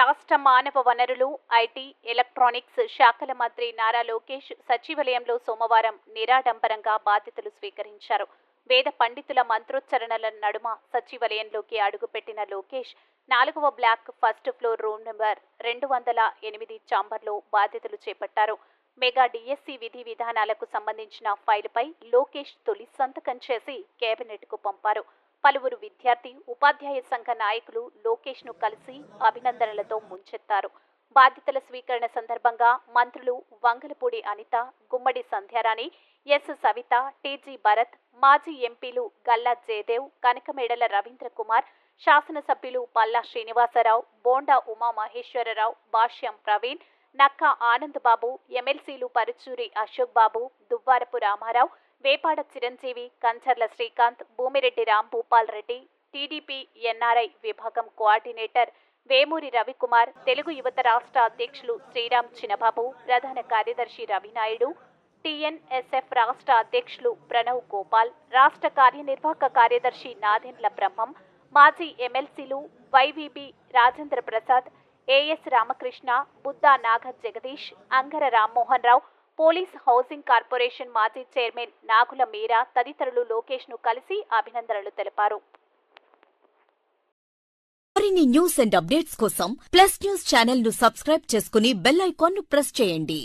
రాష్ట్ర మానవ వనరులు ఐటీ ఎలక్ట్రానిక్స్ శాఖల మంత్రి నారా లోకేష్ సచివాలయంలో సోమవారం నిరాడంబరంగా బాధ్యతలు స్వీకరించారు. వేద పండితుల మంత్రోచ్చరణల నడుమ సచివాలయంలోకి అడుగుపెట్టిన లోకేష్ నాలుగవ block first floor room number రెండు వందల ఎనిమిది చాంబర్లో బాధ్యతలు చేపట్టారు. మెగా డిఎస్సి విధి విధానాలకు సంబంధించిన ఫైల్పై లోకేష్ తొలి సంతకం చేసి కేబినెట్కు పంపారు. పలువురు విద్యార్థి ఉపాధ్యాయ సంఘ నాయకులు లోకేష్ను కలిసి అభినందనలతో ముంచెత్తారు. బాధ్యతల స్వీకరణ సందర్భంగా మంత్రులు వంగలపూడి అనిత గుమ్మడి సంధ్యారాణి ఎస్. సవిత టీజీ భరత్ మాజీ ఎంపీలు గల్లా జయదేవ్ కనకమేడల రవీంద్ర కుమార్ శాసనసభ్యులు పల్లా శ్రీనివాసరావు బోండా ఉమామహేశ్వరరావు భాష్యం ప్రవీణ్ నక్క ఆనందబాబు ఎమ్మెల్సీలు పరుచూరి అశోక్ బాబు దువ్వారపు రామారావు వేపాడ చిరంజీవి కంచర్ల శ్రీకాంత్ భూమిరెడ్డి రామ్ భూపాల్ రెడ్డి టీడీపీ ఎన్ఆర్ఐ విభాగం కోఆర్డినేటర్ వేమూరి రవికుమార్ తెలుగు యువత రాష్ట్ర అధ్యక్షులు శ్రీరామ్ చినబాబు ప్రధాన కార్యదర్శి రవినాయుడు టీఎన్ఎస్ఎఫ్ రాష్ట్ర అధ్యక్షులు ప్రణవ్ గోపాల్ రాష్ట్ర కార్యనిర్వాహక కార్యదర్శి నాదెండ్ల బ్రహ్మం మాజీ ఎమ్మెల్సీలు YVB Rajendra Prasad AS Ramakrishna Buddha Naga Jagadish Angara Rammohan Rao police housing corporation మాజీ చైర్మన్ నాగుల మీరా తదితరులు లోకేష్ను కలిసి అభినందనలు తెలిపారు. మరిన్ని న్యూస్ అండ్ అప్డేట్స్ కోసం ప్లస్ న్యూస్ ఛానల్ను సబ్స్క్రైబ్ చేసుకుని బెల్ ఐకాన్ను ప్రెస్ చేయండి.